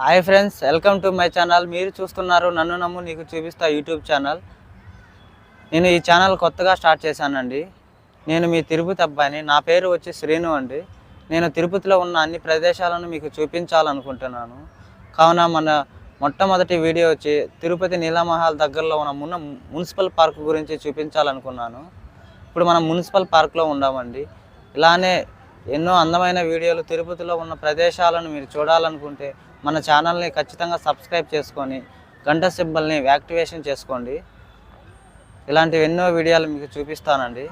Hi friends welcome to my channel. మీరు చూస్తున్నారు నన్ను నమ్ము నీకు చూపిస్తా యూట్యూబ్ ఛానల్. నేను ఈ ఛానల్ కొత్తగా స్టార్ట్ చేశానండి. నేను మీ తిరుపతి అబ్బాయిని. నా పేరు వచ్చి శ్రీను అండి. నేను తిరుపతిలో ఉన్న అన్ని ప్రదేశాలను మీకు చూపించాలనుకుంటున్నాను. కావున మన మొట్టమొదటి వీడియో వచ్చి తిరుపతి నీలమహల్ దగ్గరలో ఉన్న మున్న మున్సిపల్ పార్క్ గురించి చూపించాలనుకున్నాను. ఇప్పుడు మనం మున్సిపల్ పార్క్లో ఉన్నామండి ఇలానే ఎన్నో అందమైన వీడియోలు తిరుపతిలో ఉన్న ప్రదేశాలను మీరు చూడాలనుకుంటే మన ఛానల్ని ఖచ్చితంగా సబ్స్క్రైబ్ చేసుకొని గంట సింబల్ని యాక్టివేషన్ చేసుకోండి. ఇలాంటివి ఎన్నో వీడియోలు మీకు చూపిస్తానండి.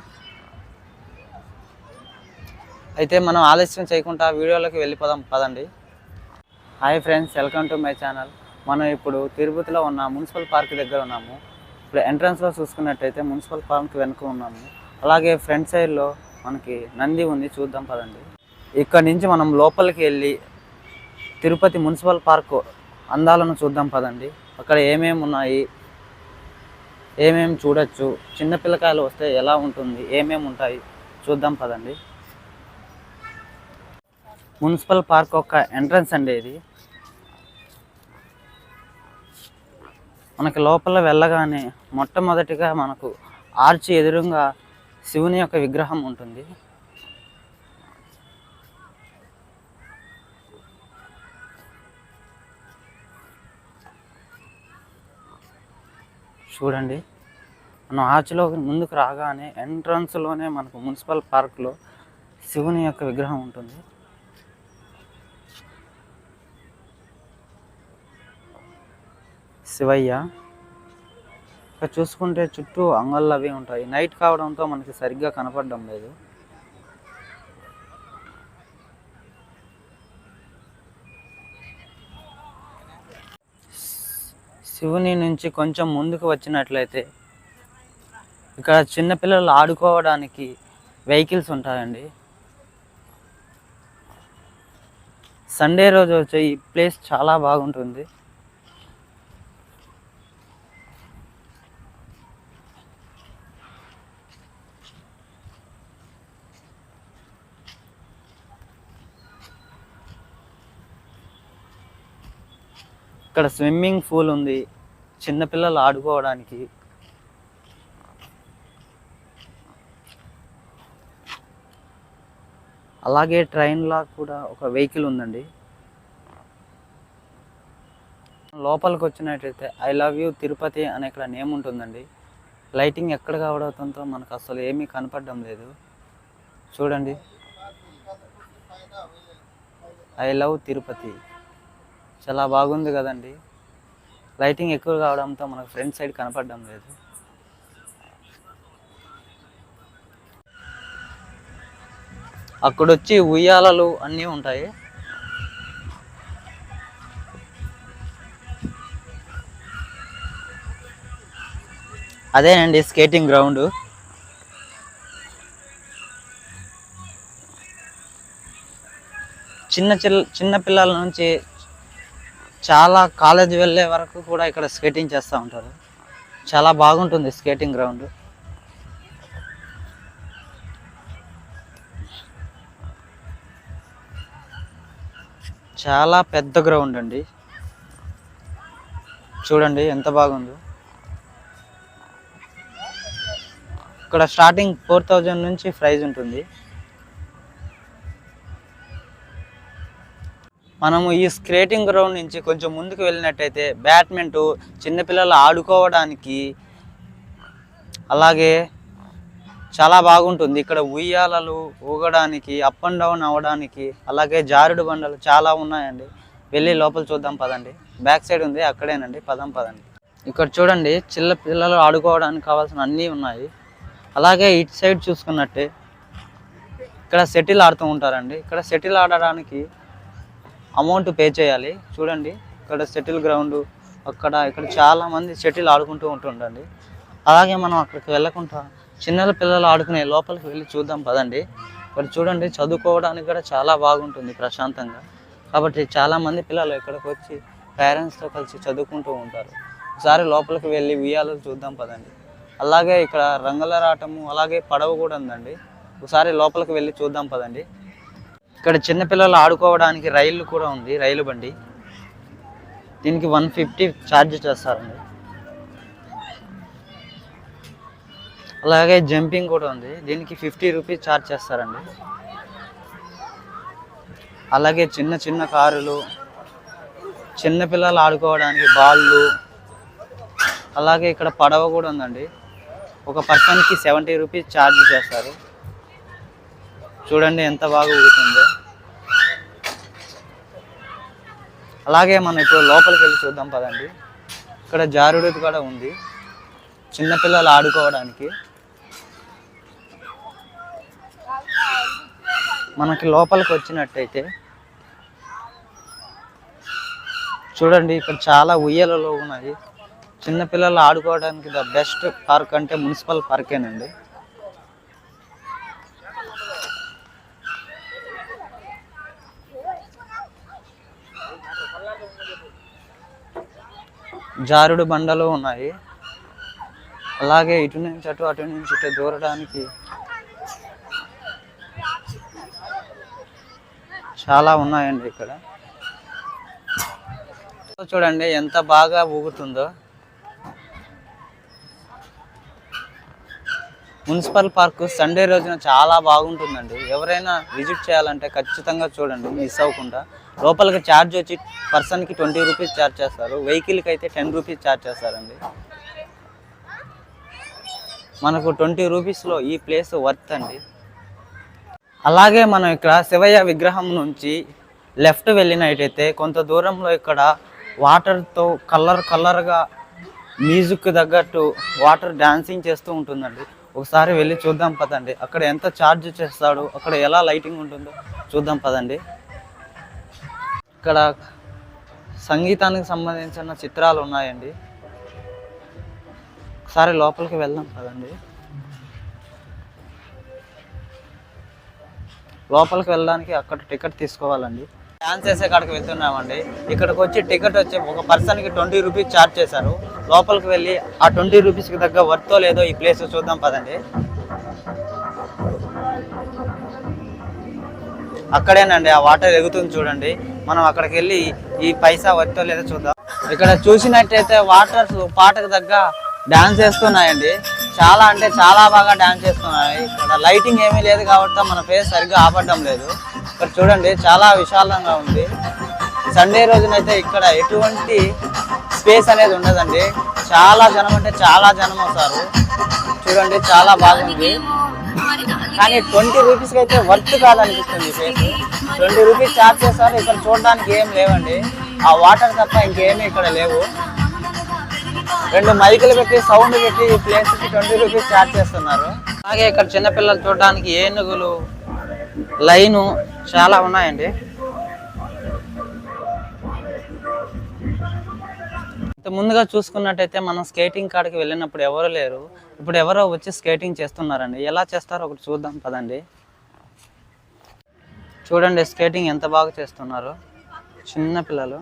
అయితే మనం ఆలస్యం చేయకుండా వీడియోలోకి వెళ్ళిపోదాం పదండి. Hi friends welcome to my channel మనం ఇప్పుడు తిరుపతిలో ఉన్న మున్సిపల్ పార్క్ దగ్గర ఉన్నాము. ఇప్పుడు ఎంట్రన్స్లో చూసుకున్నట్టయితే మున్సిపల్ పార్క్ వెనుక ఉన్నాము. అలాగే ఫ్రంట్ సైడ్లో మనకి నంది ఉంది చూద్దాం పదండి. ఇక్కడ నుంచి మనం లోపలికి వెళ్ళి తిరుపతి మున్సిపల్ పార్క్ అందాలను చూద్దాం పదండి. అక్కడ ఏమేమి ఉన్నాయి? ఏమేమి చూడొచ్చు? చిన్న పిల్లకాయలు వస్తే ఎలా ఉంటుంది? ఏమేమి ఉంటాయి? చూద్దాం పదండి. మున్సిపల్ పార్క్ ఒక ఎంట్రన్స్ అండి ఇది. మనకి లోపల వెళ్ళగానే మొట్టమొదటిగా మనకు ఆర్చి ఎదురుగా శివుని యొక్క విగ్రహం ఉంటుంది. చూడండి. మనం ఆర్చ్లో ముందుకు రాగానే ఎంట్రన్స్లోనే మనకు మున్సిపల్ పార్క్లో శివుని యొక్క విగ్రహం ఉంటుంది. శివయ్య ఇక చూసుకుంటే చుట్టూ అంగళ్ళు అవి ఉంటాయి. నైట్ కావడంతో మనకి సరిగ్గా కనపడడం లేదు. శివుని నుంచి కొంచెం ముందుకు వచ్చినట్లయితే ఇక్కడ చిన్నపిల్లలు ఆడుకోవడానికి వెహికల్స్ ఉంటాయండి. సండే రోజు వచ్చే ఈ ప్లేస్ చాలా బాగుంటుంది. ఇక్కడ స్విమ్మింగ్ పూల్ ఉంది. చిన్నపిల్లలు ఆడుకోవడానికి. అలాగే ట్రైన్లా కూడా ఒక వెహికల్ ఉందండి. లోపలికి వచ్చినట్టయితే ఐ లవ్ యూ తిరుపతి అనే ఇక్కడ నేమ్ ఉంటుందండి. లైటింగ్ ఎక్కడ కావడంతో మనకు అసలు ఏమీ కనపడడం లేదు. చూడండి. I love Tirupati. చాలా బాగుంది కదండి. లైటింగ్ ఎక్కువ కావడంతో మనకు ఫ్రంట్ సైడ్ కనపడడం లేదు. అక్కడ వచ్చి ఉయ్యాలలు అన్నీ ఉంటాయి. అదేనండి స్కేటింగ్ గ్రౌండ్ చిన్న చిల్ల చిన్న పిల్లల నుంచి చాలా కాలేజ్ వెళ్ళే వరకు కూడా ఇక్కడ స్కేటింగ్ చేస్తూ ఉంటారు. చాలా బాగుంటుంది స్కేటింగ్ గ్రౌండ్. చాలా పెద్ద గ్రౌండ్ అండి. చూడండి ఎంత బాగుందో. ఇక్కడ స్టార్టింగ్ ఫోర్ థౌజండ్ నుంచి ప్రైజ్ ఉంటుంది. మనము ఈ స్కేటింగ్ గ్రౌండ్ నుంచి కొంచెం ముందుకు వెళ్ళినట్టయితే బ్యాడ్మింటన్ చిన్నపిల్లలు ఆడుకోవడానికి అలాగే చాలా బాగుంటుంది. ఇక్కడ ఉయ్యాలలు ఊగడానికి అప్ అండ్ డౌన్ అవ్వడానికి అలాగే జారుడు బండలు చాలా ఉన్నాయండి. వెళ్ళి లోపల చూద్దాం పదండి. బ్యాక్ సైడ్ ఉంది అక్కడేనండి. పదం పదండి. ఇక్కడ చూడండి చిన్న పిల్లలు ఆడుకోవడానికి కావాల్సిన అన్నీ ఉన్నాయి. అలాగే ఇటు సైడ్ చూసుకున్నట్టే ఇక్కడ సెటిల్ ఆడుతూ ఉంటారండి. ఇక్కడ సెటిల్ ఆడడానికి అమౌంట్ పే చేయాలి. చూడండి ఇక్కడ సెటిల్ గ్రౌండ్ అక్కడ ఇక్కడ చాలామంది షటిల్ ఆడుకుంటూ ఉంటుండండి. అలాగే మనం అక్కడికి వెళ్ళకుండా చిన్న పిల్లలు ఆడుకునే లోపలికి వెళ్ళి చూద్దాం పదండి. ఇక్కడ చూడండి చదువుకోవడానికి కూడా చాలా బాగుంటుంది ప్రశాంతంగా. కాబట్టి చాలామంది పిల్లలు ఇక్కడికి వచ్చి పేరెంట్స్తో కలిసి చదువుకుంటూ ఉంటారు. ఒకసారి లోపలికి వెళ్ళి ఉయ్యాలు చూద్దాం పదండి. అలాగే ఇక్కడ రంగుల రాటము అలాగే పడవ కూడా ఉందండి. ఒకసారి లోపలికి వెళ్ళి చూద్దాం పదండి. ఇక్కడ చిన్నపిల్లలు ఆడుకోవడానికి రైలు కూడా ఉంది రైలు బండి. దీనికి వన్ ఫిఫ్టీ ఛార్జ్ చేస్తారండి. అలాగే జంపింగ్ కూడా ఉంది దీనికి ఫిఫ్టీ రూపీస్ ఛార్జ్ చేస్తారండి. అలాగే చిన్న చిన్న కారులు చిన్న పిల్లలు ఆడుకోవడానికి బాళ్ళు అలాగే ఇక్కడ పడవ కూడా ఉందండి. ఒక పర్సన్కి సెవెంటీ రూపీస్ ఛార్జ్ చేస్తారు. చూడండి ఎంత బాగా ఊరుతుంది అలాగే మనం ఇప్పుడు లోపలికి వెళ్ళి చూద్దాం పదండి. ఇక్కడ జారుడు కూడా ఉంది. చిన్నపిల్లలు ఆడుకోవడానికి. మనకి లోపలికి వచ్చినట్టయితే చూడండి ఇక్కడ చాలా ఉయ్యలలో ఉన్నాయి. చిన్నపిల్లలు ఆడుకోవడానికి ద బెస్ట్ పార్క్ అంటే మున్సిపల్ పార్కేనండి. జారుడు బండలు ఉన్నాయి. అలాగే ఇటు నుంచి అటు అటు నుంచి ఇటు దూరడానికి చాలా ఉన్నాయండి ఇక్కడ. చూడండి ఎంత బాగా ఊగుతుందో. మున్సిపల్ పార్క్ సండే రోజున చాలా బాగుంటుందండి. ఎవరైనా విజిట్ చేయాలంటే ఖచ్చితంగా చూడండి మిస్ అవ్వకుండా. లోపలికి ఛార్జ్ వచ్చి పర్సన్కి ట్వంటీ రూపీస్ ఛార్జ్ చేస్తారు. వెహికల్కి అయితే టెన్ రూపీస్ ఛార్జ్ చేస్తారండి. మనకు ట్వంటీ రూపీస్లో ఈ ప్లేస్ వర్త్ అండి. అలాగే మనం ఇక్కడ శివయ్య విగ్రహం నుంచి లెఫ్ట్ వెళ్ళినట్టయితే కొంత దూరంలో ఇక్కడ వాటర్తో కలర్ కలర్గా మ్యూజిక్ తగ్గట్టు వాటర్ డాన్సింగ్ చేస్తూ ఉంటుందండి. ఒకసారి వెళ్ళి చూద్దాం పదండి. అక్కడ ఎంత ఛార్జ్ చేస్తాడు అక్కడ ఎలా లైటింగ్ ఉంటుందో చూద్దాం పదండి. ఇక్కడ సంగీతానికి సంబంధించిన చిత్రాలు ఉన్నాయండి. ఒకసారి లోపలికి వెళ్దాం కదండి లోపలికి వెళ్ళడానికి అక్కడ టికెట్ తీసుకోవాలండి. డ్యాన్స్ చేసే కాడికి వెళ్తున్నామండి. ఇక్కడికి వచ్చి టికెట్ వచ్చి ఒక పర్సన్కి ట్వంటీ రూపీస్ ఛార్జ్ చేశారు. లోపలికి వెళ్ళి ఆ ట్వంటీ రూపీస్కి తగ్గ వర్తో లేదో ఈ ప్లేస్ చూద్దాం పదండి. అక్కడేనండి ఆ వాటర్ ఎగుతుంది చూడండి. మనం అక్కడికి వెళ్ళి ఈ పైసా వర్తో లేదో చూద్దాం. ఇక్కడ చూసినట్టయితే వాటర్ పాటకు తగ్గ డాన్స్ చేస్తున్నాయండి. చాలా అంటే చాలా బాగా డాన్స్ చేస్తున్నాయి. ఇక్కడ లైటింగ్ ఏమీ లేదు కాబట్టి మన ఫేస్ సరిగ్గా ఆపడం లేదు. ఇక్కడ చూడండి చాలా విశాలంగా ఉంది. సండే రోజునైతే ఇక్కడ ఎటువంటి స్పేస్ అనేది ఉండదండి. చాలా జనం అంటే చాలా జనం వస్తారు. చూడండి చాలా బాగుంది. కానీ ట్వంటీ రూపీస్కి అయితే వర్త్ కాదనిపిస్తుంది ఫేస్. ట్వంటీ రూపీస్ ఛార్జ్ చేస్తారు. ఇక్కడ చూడడానికి ఏం లేవండి. ఆ వాటర్ తప్ప ఇంకేమీ ఇక్కడ లేవు. రెండు మైకులు పెట్టి సౌండ్ పెట్టి ఈ ప్లేస్కి ట్వంటీ రూపీస్ ఛార్జ్ చేస్తున్నారు. అలాగే ఇక్కడ చిన్నపిల్లలు చూడడానికి ఏనుగులు లైను చాలా ఉన్నాయండి. ఇంత ముందుగా చూసుకున్నట్టయితే మనం స్కేటింగ్ కాడికి వెళ్ళినప్పుడు ఎవరు లేరు. ఇప్పుడు ఎవరో వచ్చి స్కేటింగ్ చేస్తున్నారండి. ఎలా చేస్తారో ఒకటి చూద్దాం పదండి. చూడండి స్కేటింగ్ ఎంత బాగా చేస్తున్నారో. చిన్న పిల్లలు.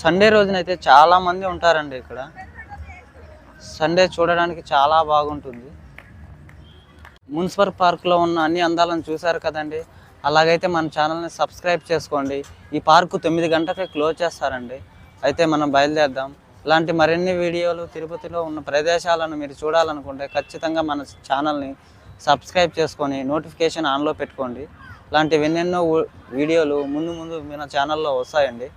సండే రోజునైతే చాలా మంది ఉంటారండి ఇక్కడ. సండే చూడడానికి చాలా బాగుంటుంది. మున్సిపల్ పార్క్లో ఉన్న అన్ని అందాలను చూశారు కదండి. అలాగైతే మన ఛానల్ని సబ్స్క్రైబ్ చేసుకోండి. ఈ పార్కు తొమ్మిది గంటలకే క్లోజ్ చేస్తారండి. అయితే మనం బయలుదేరదాం. ఇలాంటి మరిన్ని వీడియోలు తిరుపతిలో ఉన్న ప్రదేశాలను మీరు చూడాలనుకుంటే ఖచ్చితంగా మన ఛానల్ని సబ్స్క్రైబ్ చేసుకొని నోటిఫికేషన్ ఆన్లో పెట్టుకోండి. ఇలాంటివి ఎన్నెన్నో వీడియోలు ముందు ముందు మన ఛానల్లో వస్తాయండి.